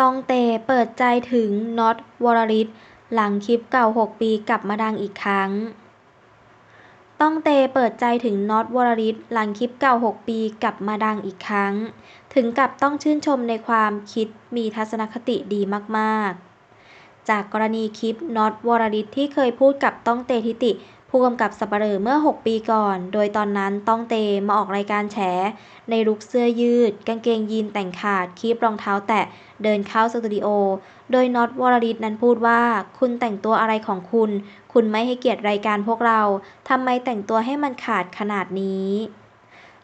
ตองเตเปิดใจถึงน็อต วรริศหลังคลิปเก่า 6 ปีกลับมาดังอีกครั้ง ต้องเตเปิดใจถึงน็อต วรริศหลังคลิปเก่า 6 ปีกลับมาดังอีกครั้ง ถึงกับต้องชื่นชมในความคิดมีทัศนคติดีมาก ๆ จากกรณีคลิปน็อต วรริศที่เคยพูดกับต้องเตทิติ ผู้กำกับสัปเหร่อเมื่อ 6 ปีก่อน โดยตอนนั้นต้องเตมาออกรายการแฉ ในลุคเสื้อยืด กางเกงยีนแต่งขาดคีบรองเท้าแตะ เดินเข้าสตูดิโอ โดยน็อตวรริศนั้นพูดว่า คุณแต่งตัวอะไรของคุณ คุณไม่ให้เกียรติรายการพวกเรา ทำไมแต่งตัวให้มันขาดขนาดนี้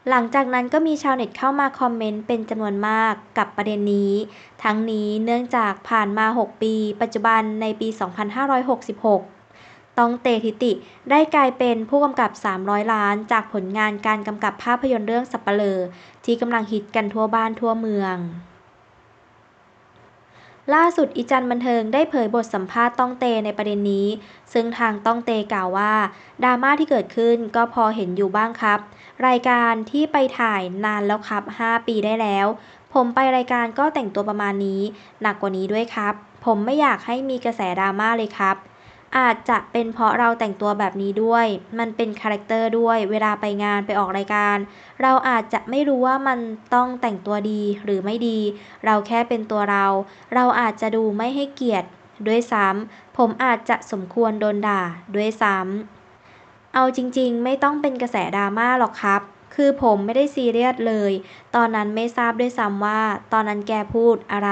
หลังจากนั้นก็มีชาวเน็ตเข้ามาคอมเมนต์เป็นจำนวนมากกับประเด็นนี้ ทั้งนี้เนื่องจากผ่านมา 6 ปี ปัจจุบันในปี 2566 ต้องเตทิติ ได้กลายเป็นผู้กำกับ 300 ล้าน จากผลงานการกำกับภาพยนตร์เรื่องสัปเหร่อที่กำลังฮิตกันทั่วบ้านทั่วเมืองล่าสุดอีจันบันเทิงได้เผยบทสัมภาษณ์ต้องเตในประเด็นนี้ ซึ่งทางต้องเตกล่าวว่าดราม่าที่เกิดขึ้นก็พอเห็นอยู่บ้างครับ รายการที่ไปถ่ายนานแล้วครับ 5 ปีได้แล้ว ผมไปรายการก็แต่งตัวประมาณนี้ หนักกว่านี้ด้วยครับ ผมไม่อยากให้มีกระแสดราม่าเลยครับ อาจจะเป็นเพราะเราแต่งตัวแบบนี้ด้วย มันเป็นคาแรคเตอร์ด้วย เวลาไปงานไปออกรายการ เราอาจจะไม่รู้ว่ามันต้องแต่งตัวดีหรือไม่ดี เราแค่เป็นตัวเรา เราอาจจะดูไม่ให้เกียรติ ด้วยซ้ำผมอาจจะสมควรโดนด่า ด้วยซ้ำเอาจริงๆ ไม่ต้องเป็นกระแสดราม่าหรอกครับ คือผมไม่ได้ซีเรียสเลย ตอนนั้นไม่ทราบด้วยซ้ำว่า ตอนนั้นแกพูดอะไร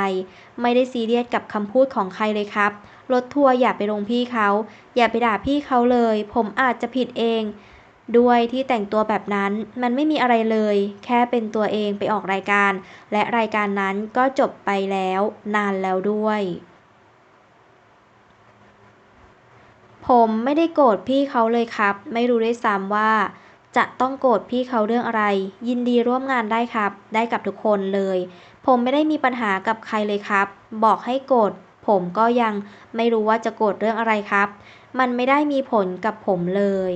ไม่ได้ซีเรียสกับคำพูดของใครเลยครับ รถทัวร์อย่าไปลงพี่เขา อย่าไปด่าพี่เขาเลย ผมอาจจะผิดเอง ด้วยที่แต่งตัวแบบนั้นมันไม่มีอะไรเลย แค่เป็นตัวเองไปออกรายการ และรายการนั้นก็จบไปแล้ว นานแล้วด้วย ผมไม่ได้โกรธพี่เขาเลยครับ ไม่รู้ด้วยซ้ำว่าจะต้องโกรธพี่เขาเรื่องอะไร ยินดีร่วมงานได้ครับ ได้กับทุกคนเลย ผมไม่ได้มีปัญหากับใครเลยครับ บอกให้โกรธ ผมก็ยังไม่รู้ว่าจะโกรธเรื่องอะไรครับ มันไม่ได้มีผลกับผมเลย